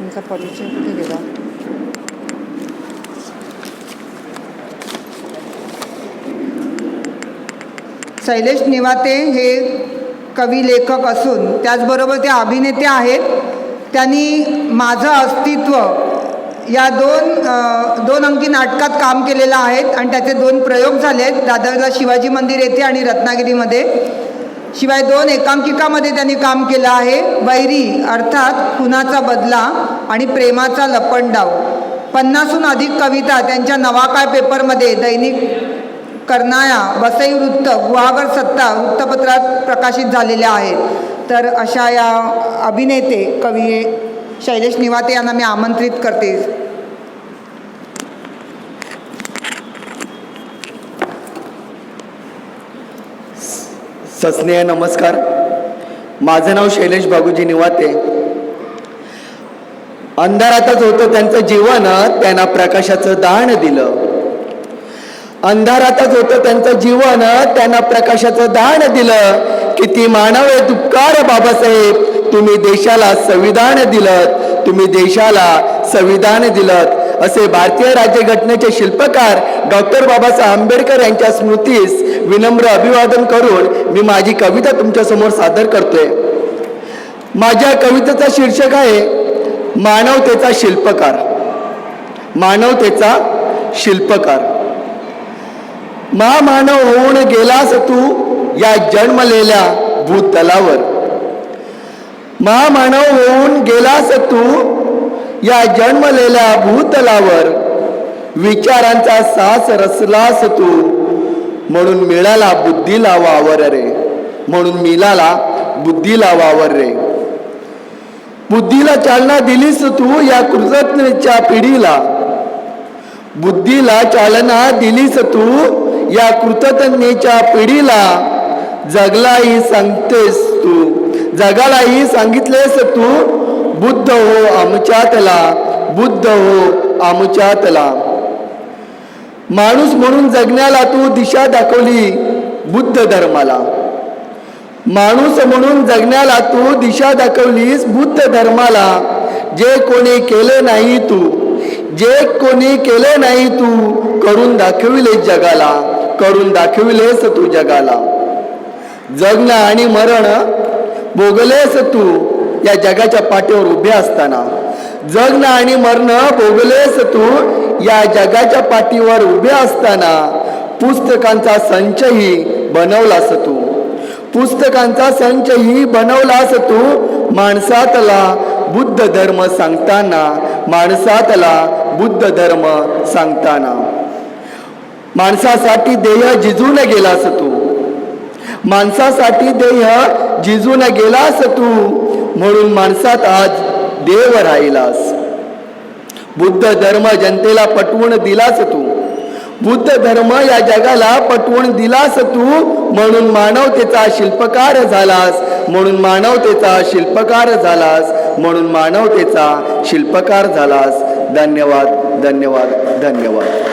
तुमचा परिचय कुठे गेला शैलेश निवाते हे कवी लेखक असून त्याचबरोबर ते अभिनेते आहेत. त्यांनी माझं अस्तित्व या दोन दोन अंकी नाटकात काम केलेलं आहेत आणि त्याचे दोन प्रयोग झाले आहेत. दादरला शिवाजी मंदिर येथे आणि रत्नागिरीमध्ये. शिवाय दोन एकांकिकामध्ये त्यांनी काम केलं आहे. वैरी अर्थात खुनाचा बदला आणि प्रेमाचा लपंडाव. पन्नासहून अधिक कविता त्यांच्या नवाकाळ पेपरमध्ये दैनिक करणाया वसई वृत्त गुहागर सत्ता वृत्तपत्रात प्रकाशित झालेल्या आहेत. तर अशा या अभिनेते कवी शैलेश निवाते यांना मी आमंत्रित करते. सस्नेह नमस्कार. माझं नाव शैलेश बाबूजी निवाते. अंधारातच होतं त्यांचं जीवन त्यांना प्रकाशाचं दान दिलं. अंधारातच होतं त्यांचं जीवन त्यांना प्रकाशाचं दान दिलं. किती मानव आहे दुःखार बाबासाहेब. तुम्ही देशाला संविधान दिलं. तुम्ही देशाला संविधान दिलं. असे भारतीय राज्यघटनेचे शिल्पकार डॉक्टर बाबासाहेब आंबेडकर यांच्या स्मृतीस विनम्र अभिवादन करून मी माझी कविता तुमच्यासमोर सादर करतोय. माझ्या कवितेचा शीर्षक आहे मानवतेचा शिल्पकार. मानवतेचा शिल्पकार. महामानव होऊन गेलास तू या जन्मलेल्या भूतलावर. महामानव होऊन गेलास तू या जन्मलेल्या भूतलावर विचारांचा सास रसलास तू. म्हणून मिळाला बुद्धीला वावर रे. म्हणून मिळाला बुद्धीला वावर रे. बुद्धीला चालना दिलीस तू या कृतज्ञच्या पिढीला. बुद्धीला चालना दिलीस तू या कृतज्ञेच्या पिढीला. जगलाही सांगतेस तू. जगालाही सांगितलेस तू. बुद्ध हो आमच्यातला बुद्ध हो आमच्यातला माणूस म्हणून जगण्याला तू दिशा दाखवली बुद्ध धर्माला. माणूस म्हणून जगण्याला तू दिशा दाखवलीस बुद्ध धर्माला. जे कोणी केले नाही तू जे कोणी केले नाही तू करून दाखविले जगाला करून दाखविलेस तू जगाला. जगणं आणि मरण भोगलेस तू या जगाच्या पाठीवर उभे असताना. जगणं आणि मरण भोगलेस तू या जगाच्या पाठीवर उभे असताना पुस्तकांचा संचही बनवलास तू. पुस्तकांचा संचही बनवलास तू. माणसातला बुद्ध धर्म सांगताना माणसातला बुद्ध धर्म सांगताना. माणसासाठी देह जिजून गेलास तू. माणसासाठी देह जिजून गेलास तू. म्हणून माणसात आज देव राहिलास. बुद्ध धर्म जनतेला पटवून दिलास तू. बुद्ध धर्म या जगाला पटवून दिलास तू. म्हणून मानवतेचा शिल्पकार झालास. म्हणून मानवतेचा शिल्पकार झालास. म्हणून मानवतेचा शिल्पकार झालास. धन्यवाद धन्यवाद धन्यवाद.